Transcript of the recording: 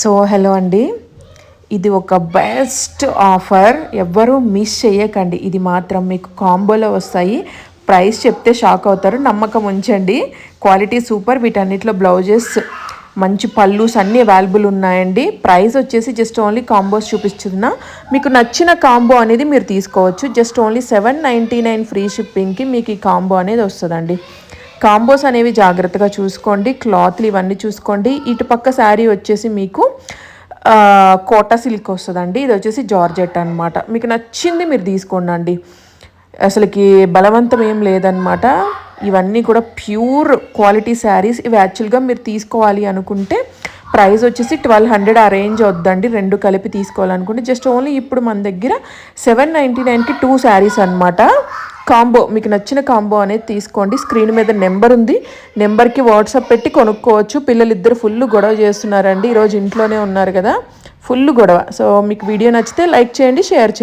So hello అండి. ఇది ఒక బెస్ట్ ఆఫర్. ఎవ్వరూ మిస్ చేయకండి ఇది మాత్రం మీకు కాంబోలో వస్తాయి. ప్రైస్ చెప్తే షాక్ అవుతారు. నమ్మకం ఉంచండి. Quality super. వీటన్నిటిలో బ్లౌజెస్ మంచి పళ్ళుస్ అన్నీ అవైలబుల్ ఉన్నాయండి. ప్రైస్ వచ్చేసి జస్ట్ ఓన్లీ కాంబోస్ చూపిస్తున్నా. మీకు నచ్చిన కాంబో అనేది మీరు తీసుకోవచ్చు. Just only seven ninety nine free షిప్పింగ్కి మీకు ఈ కాంబో అనేది వస్తుందండి. కాంబోస్ అనేవి జాగ్రత్తగా చూసుకోండి క్లాత్లు ఇవన్నీ చూసుకోండి. ఇటు పక్క శారీ వచ్చేసి మీకు కోట కోటా సిల్క్ వస్తుందండి. ఇది వచ్చేసి జార్జెట్ అనమాట మీకు నచ్చింది మీరు తీసుకోండి అండి అసలుకి బలవంతం ఏం లేదనమాట ఇవన్నీ కూడా ప్యూర్ క్వాలిటీ శారీస్. ఇవి యాక్చువల్గా మీరు తీసుకోవాలి అనుకుంటే ప్రైస్ వచ్చేసి ట్వెల్వ్ హండ్రెడ్ ఆ రేంజ్ వద్దండి. రెండు కలిపి తీసుకోవాలనుకుంటే జస్ట్ ఓన్లీ ఇప్పుడు మన దగ్గర సెవెన్ నైంటీ నైన్కి టూ శారీస్ అనమాట కాంబో మీకు నచ్చిన కాంబో అనేది తీసుకోండి. స్క్రీన్ మీద నెంబర్ ఉంది. నెంబర్కి వాట్సాప్ పెట్టి కొనుక్కోవచ్చు. పిల్లలు ఇద్దరు ఫుల్ గొడవ చేస్తున్నారండి. ఈరోజు ఇంట్లోనే ఉన్నారు కదా. ఫుల్ గొడవ. సో మీకు వీడియో నచ్చితే లైక్ చేయండి షేర్ చేయండి.